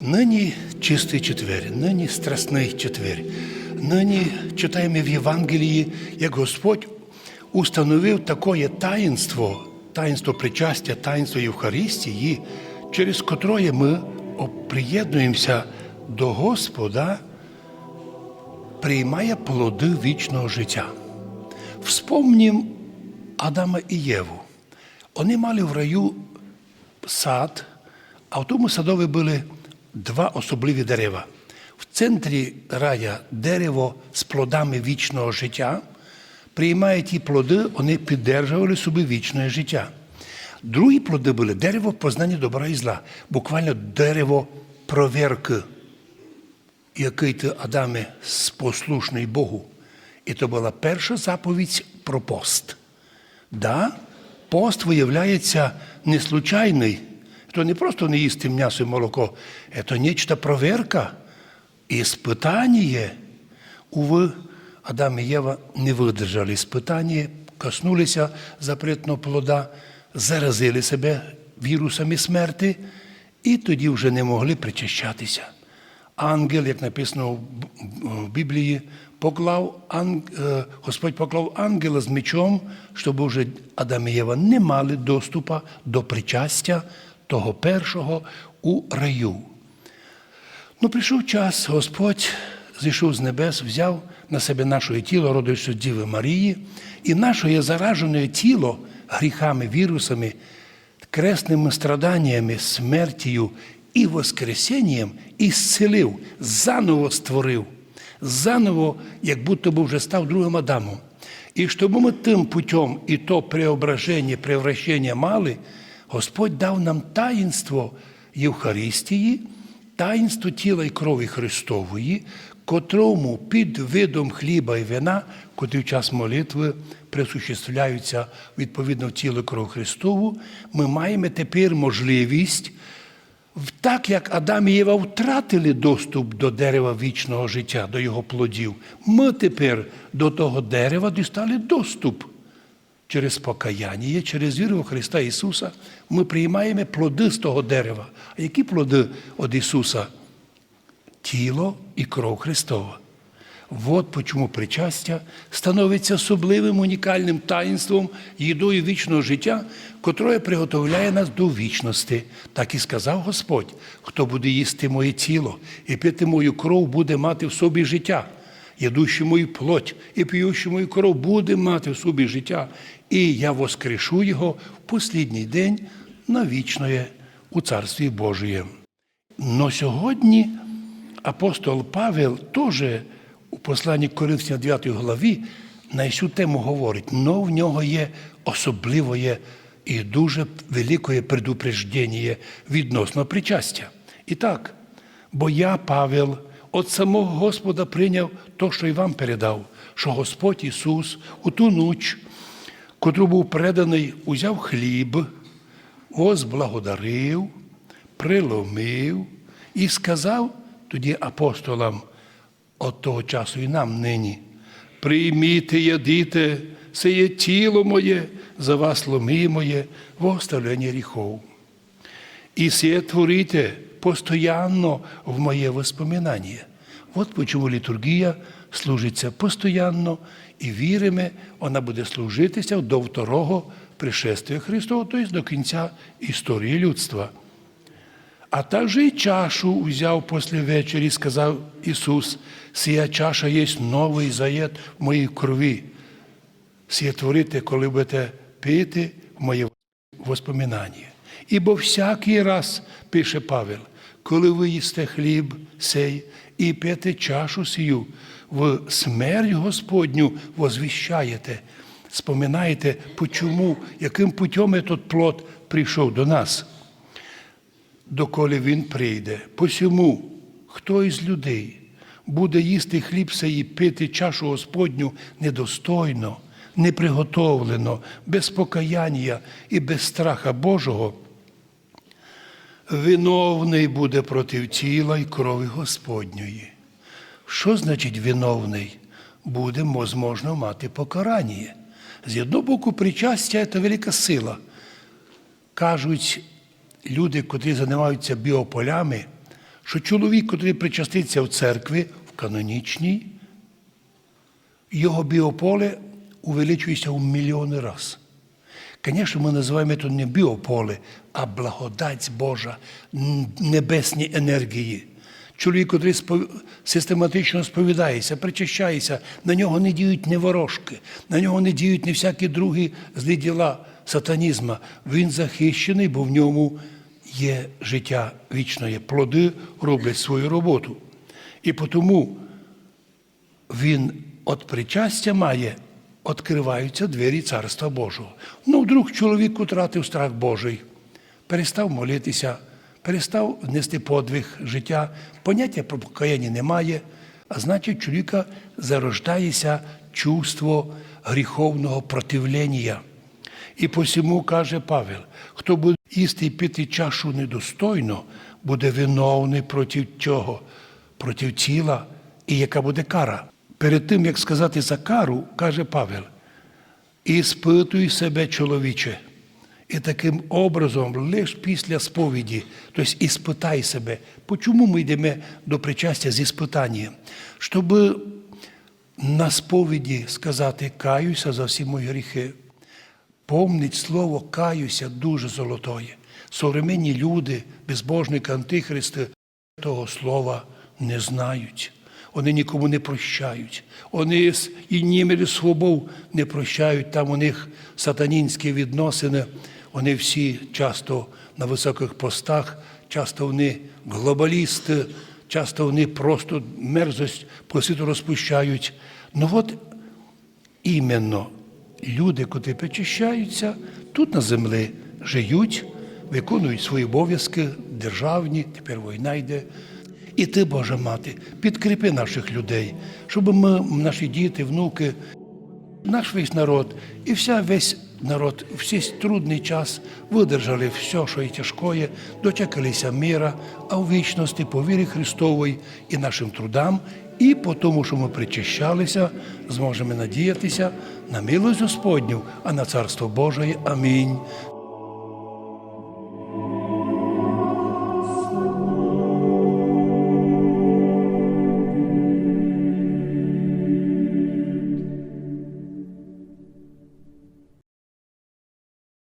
Нині чистий четвер, нині страсний четвер. Нині читаємо в Євангелії, як Господь установив таке таїнство, таїнство причастя, таїнство Євхаристії, через котре ми приєднуємося до Господа, приймає плоди вічного життя. Вспомнім Адама і Єву. Вони мали в раю сад, а в тому садові були два особливі дерева. В центрі рая дерево з плодами вічного життя. Приймає ті плоди, вони піддержували собі вічне життя. Другі плоди були дерево познання добра і зла, буквально дерево проверки, який ти, Адаме, послушний Богу. І то була перша заповідь про пост. Да, пост виявляється не случайний. То не просто не їсти м'ясо і молоко, це нечто проверка, іспитання. Уви, Адам і Єва не видержали іспитання, коснулися запретного плода, заразили себе вірусами смерти і тоді вже не могли причащатися. Ангел, як написано в Біблії, поклав, е, Господь поклав ангела з мечом, щоб вже Адам і Єва не мали доступу до причастя того першого у раю. Ну, прийшов час, Господь зійшов з небес, взяв на себе наше тіло, родивши Діви Марії, і наше заражене тіло гріхами, вірусами, кресними страданнями, смертю і воскресінням і заново створив, заново, як будто би вже став другим Адамом. І щоб ми тим путем і то преображення, превращення мали, Господь дав нам таїнство Євхаристії, таїнство тіла і крові Христової, котрому під видом хліба і вина, котрі в час молитви присуществляються відповідно в тіло і кров Христову, ми маємо тепер можливість, так як Адам і Єва втратили доступ до дерева вічного життя, до його плодів, ми тепер до того дерева дістали доступ. Через покаяння, через віру в Христа Ісуса ми приймаємо плоди з того дерева. А які плоди від Ісуса? Тіло і кров Христова. От чому причастя становиться особливим унікальним таїнством, їдою вічного життя, котре приготовляє нас до вічності. Так і сказав Господь: хто буде їсти моє тіло і пити мою кров, буде мати в собі життя. Ядущий мою плоть і п'ющий мою кров буде мати в собі життя, і я воскрешу його в послідній день на у Царстві Божіє. Но сьогодні апостол Павел теж у посланні Коринфян 9 главі на цю тему говорить, но в нього є особливе і дуже велике предупреждення відносно причастя. І так, бо я, Павел, від самого Господа прийняв то, що й вам передав, що Господь Ісус у ту ніч, котру був переданий, узяв хліб, возблагодарив, приломив і сказав тоді апостолам от того часу і нам нині. Прийміть, і ядите, це є тіло моє, за вас ломи моє в оставлення гріхов. І все творите постоянно в моє воспоминання. От почему літургія служиться постоянно і віримо, вона буде служитися до второго пришествия Христова, тобто до кінця історії людства. А також і чашу взяв після вечері, сказав Ісус, сія чаша є новий заєт в моїй крові. Сія творите, коли будете пити в моє воспоминання. Ібо всякий раз, пише Павел, коли ви їсте хліб сей і п'єте чашу сію, в смерть Господню возвіщаєте, споминаєте, почому, яким путем этот плод прийшов до нас доколи він прийде. Посьому, хто із людей буде їсти хліб сей і пити чашу Господню недостойно, неприготовлено, без покаяння і без страха Божого, виновний буде проти тіла і крові Господньої. Що значить виновний? Буде можливо мати покарання. З одного боку, причастя це велика сила. Кажуть, люди, котрі займаються біополями, що чоловік, який причаститься в церкві, в канонічній, його біополе увеличується в мільйони разів. Звісно, ми називаємо це не біополе, а благодать Божа, небесні енергії. Чоловік, який спов- систематично сповідається, причащається, на нього не діють ні ворожки, на нього не діють ні всякі другі злі діла сатанізма. Він захищений, бо в ньому є життя вічне. Плоди роблять свою роботу. І тому він від причастя має, відкриваються двері Царства Божого. Ну, вдруг чоловік втратив страх Божий, перестав молитися, перестав нести подвиг життя, поняття про покаяння немає, а значить, чоловіка зарождається чувство гріховного противлення. І посіму каже Павел, хто буде їсти і пити чашу недостойно, буде виновний проти цього, проти тіла, і яка буде кара. Перед тим, як сказати за кару, каже Павел, і спитуй себе, чоловіче. І таким образом, лише після сповіді, тобто іспитай себе. Чому ми йдемо до причастя зі спитанням? Щоб на сповіді сказати каюся за всі мої гріхи. Помнить слово каюся дуже золотое. Современні люди, безбожники, антихристи, того слова не знають. Вони нікому не прощають. Вони і німелі свобов не прощають. Там у них сатанінські відносини. Вони всі часто на високих постах, часто вони глобалісти, часто вони просто мерзость по світу розпущають. Ну от іменно люди, котрі причащаються, тут на землі живуть, виконують свої обов'язки державні, тепер війна йде. І ти, Божа мати, підкріпи наших людей, щоб ми, наші діти, внуки, наш весь народ і вся весь народ в цей трудний час видержали все, що і тяжкое, дочекалися мира, а в вічності по вірі Христової і нашим трудам, і по тому, що ми причащалися, зможемо надіятися на милость Господню, а на Царство Божє. Амінь.